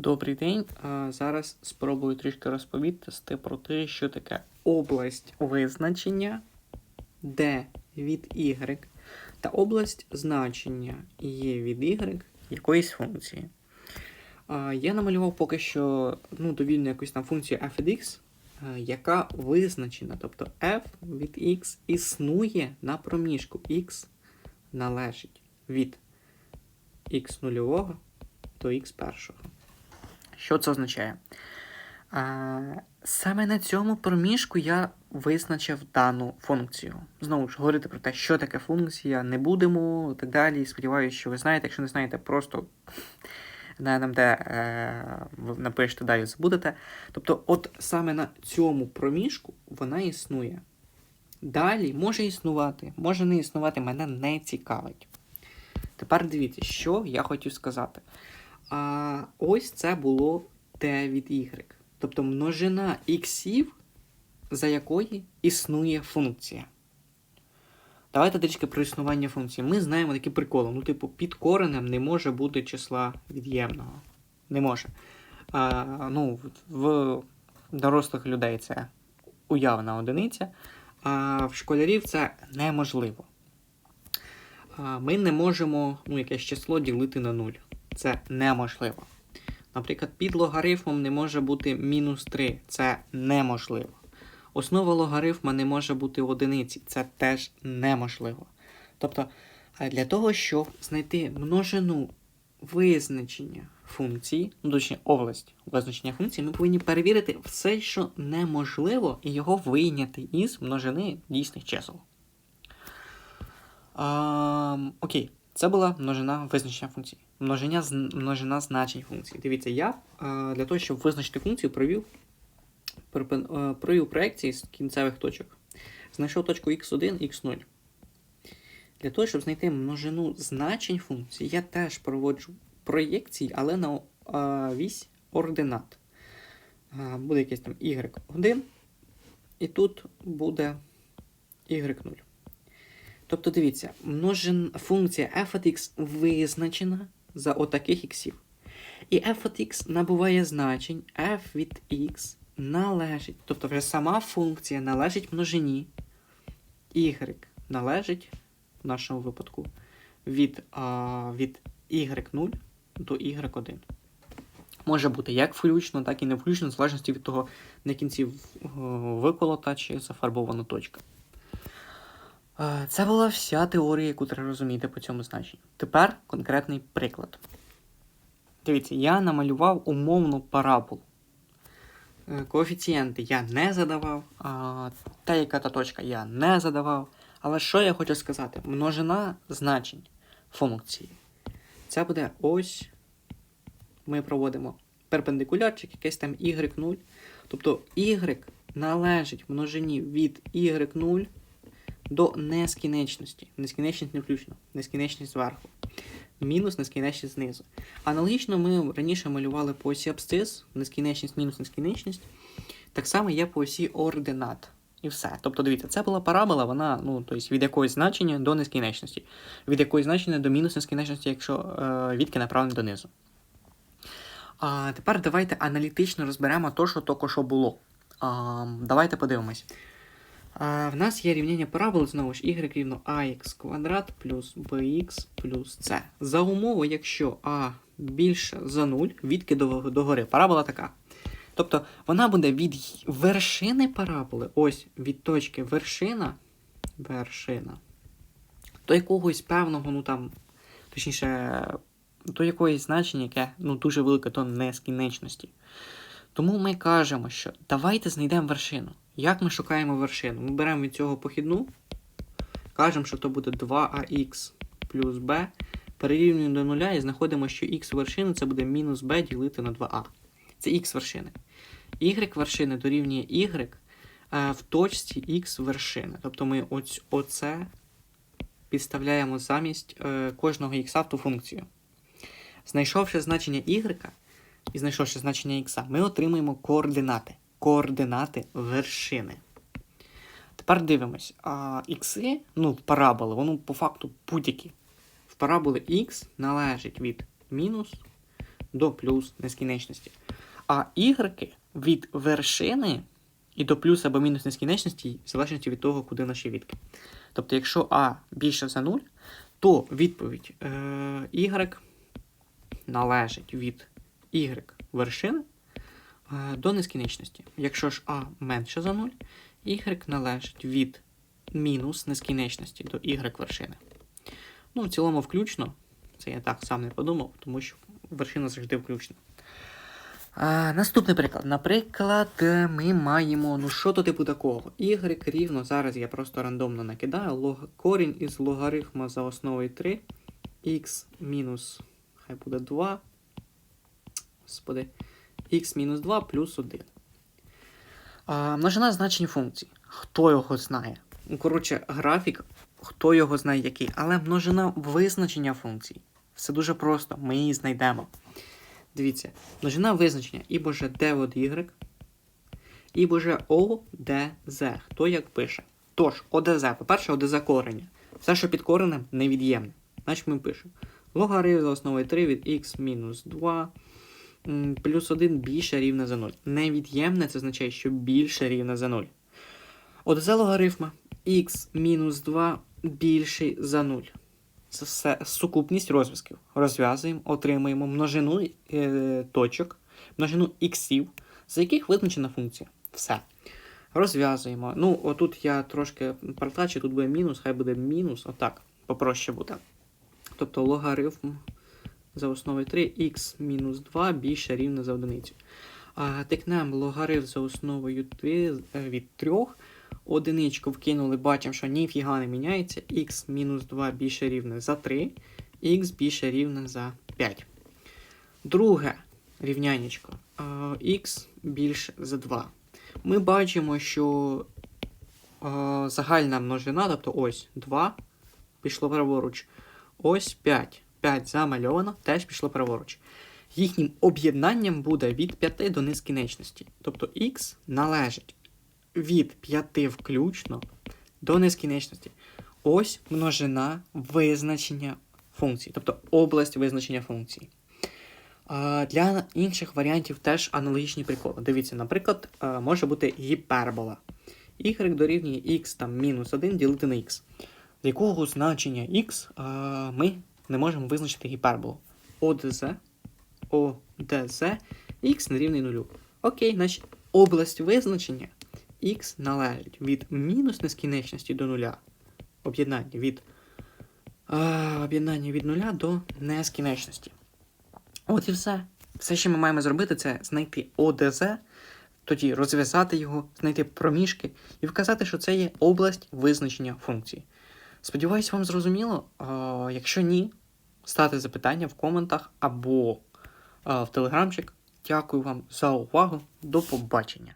Добрий день. Зараз спробую трішки розповісти про те, що таке область визначення d від y та область значення є від y якоїсь функції. Я намалював поки що ну, довільну якусь там функцію f від x, яка визначена. Тобто f від x існує на проміжку x належить від x нульового до x першого. Що це означає? Саме на цьому проміжку я визначив дану функцію. Знову ж говорити про те, що таке функція, не будемо і так далі. Сподіваюся, що ви знаєте. Якщо не знаєте, просто на НМД е, ви напишете далі, забудете. Тобто, от саме на цьому проміжку вона існує. Далі може існувати, може не існувати, мене не цікавить. Тепер дивіться, що я хотів сказати. А ось це було t від y. Тобто множина іксів, за якої існує функція. Давайте трішки про існування функції. Ми знаємо такі приколи. Ну, типу, під коренем не може бути числа від'ємного. Не може. А, ну, в дорослих людей це уявна одиниця, а в школярів це неможливо. А, ми не можемо ну, якесь число ділити на 0 це неможливо. Наприклад, під логарифмом не може бути мінус 3, це неможливо. Основа логарифма не може бути одиниці, це теж неможливо. Тобто, для того, щоб знайти множину визначення функції, ну точніше, область визначення функції, ми повинні перевірити все, що неможливо, і його вийняти із множини дійсних чисел. А, окей, це була множина визначення функції множина, множина значень функції. Дивіться, я для того, щоб визначити функцію, провів провів проекції з кінцевих точок. Знайшов точку x1, x0. Для того, щоб знайти множину значень функції, я теж проводжу проєкції, але на вісь ординат. Буде якийсь там y1, і тут буде y0. Тобто, дивіться, множин, функція f от x визначена за отаких іксів. І f от x набуває значень f від x належить. Тобто вже сама функція належить множині. y належить в нашому випадку від а, від y0 до y1. Може бути як включно, так і не включно, в залежності від того, на кінці виколота чи зафарбована точка. Це була вся теорія, яку треба розуміти по цьому значенню. Тепер конкретний приклад. Дивіться, я намалював умовну параболу. Е, коефіцієнти я не задавав, а та яка та точка я не задавав. Але що я хочу сказати? Множина значень функції. Це буде ось. Ми проводимо перпендикулярчик, якийсь там y0. Тобто y належить множині від y0 до нескінченності. Нескінченність не включно, нескінченність зверху. Мінус нескінченність знизу. Аналогічно ми раніше малювали по осі абсцис, нескінченність мінус нескінченність. Так само є по осі ординат. І все. Тобто, дивіться, це була парабола, вона ну, тобто від якогось значення до нескінченності. Від якогось значення до мінус нескінченності, якщо е, відки направлені донизу. А тепер давайте аналітично розберемо те, що тільки що було. А, Давайте подивимось. А, В нас є рівняння параболи, знову ж y рівно ax квадрат плюс bx плюс c. За умови, якщо а більше за 0, відки до, до гори. Парабола така. Тобто вона буде від вершини параболи, ось від точки вершина, вершина, до якогось певного, ну там, точніше, до якоїсь значення, яке ну, дуже велике до нескінченності. Тому ми кажемо, що давайте знайдемо вершину. Як ми шукаємо вершину? Ми беремо від цього похідну, кажемо, що то буде 2ах плюс b, перерівнюємо до нуля і знаходимо, що х вершини це буде мінус b ділити на 2а. Це х вершини. Y вершини дорівнює y е, в точці х вершини. Тобто ми ось оце підставляємо замість е, кожного х в ту функцію. Знайшовши значення y і знайшовши значення х, ми отримуємо координати координати вершини. Тепер дивимось. А ікси, ну, параболи, воно по факту будь-які. В параболи х належить від мінус до плюс нескінченності. А ігреки від вершини і до плюс або мінус нескінченності, в залежності від того, куди наші відки. Тобто, якщо А більше за 0, то відповідь е, y належить від y вершини до нескінченності. Якщо ж А менше за 0, y належить від мінус нескінченності до y вершини. Ну, в цілому включно. Це я так сам не подумав, тому що вершина завжди включена. А, наступний приклад. Наприклад, ми маємо, ну що то типу такого? Y рівно, зараз я просто рандомно накидаю, лог, корінь із логарифма за основою 3, x мінус, хай буде 2, господи, x мінус 2 плюс 1. А, множина значень функцій. Хто його знає? Ну, коротше, графік, хто його знає який, але множина визначення функцій. Все дуже просто, ми її знайдемо. Дивіться, множина визначення і боже d от y, і боже ODZ. Хто як пише? Тож, ОДЗ, по-перше, ОДЗ корення. Все, що під коренем, невід'ємне. Значить ми пишемо. Логарифм за основою 3 від x мінус 2 м, плюс 1 більше рівне за 0. Невід'ємне це означає, що більше рівне за 0. ОДЗ логарифма x мінус 2 більший за 0. Це все сукупність розв'язків. Розв'язуємо, отримуємо множину е, точок, множину іксів, за яких визначена функція. Все. Розв'язуємо. Ну, отут я трошки протачу, тут буде мінус, хай буде мінус, отак, попроще буде. Тобто логарифм за основою 3 х мінус 2 більше рівне за одиницю. Тикнемо логарифм за основою 3 від 3. Одиничку вкинули, бачимо, що ніфіга не міняється. х мінус 2 більше рівне за 3, х більше рівне за 5. Друге рівнянечко. х більше за 2. Ми бачимо, що е, загальна множина, тобто ось 2 пішло праворуч. Ось 5. 5 замальовано, теж пішло праворуч. Їхнім об'єднанням буде від 5 до нескінченності. Тобто х належить від 5 включно до нескінченності. Ось множина визначення функції, тобто область визначення функції. Для інших варіантів теж аналогічні приколи. Дивіться, наприклад, е, може бути гіпербола. y дорівнює x там мінус 1 ділити на x. З якого значення x е, ми не можемо визначити гіперболу. ОДЗ, ОДЗ, x не рівний нулю. Окей, значить область визначення x належить від мінус нескінченності до нуля. Об'єднання від е, об'єднання від нуля до нескінченності. От і все. Все, що ми маємо зробити, це знайти ОДЗ, тоді розв'язати його, знайти проміжки і вказати, що це є область визначення функції. Сподіваюсь, вам зрозуміло. А, якщо ні, ставте запитання в коментах або в телеграмчик. Дякую вам за увагу. До побачення.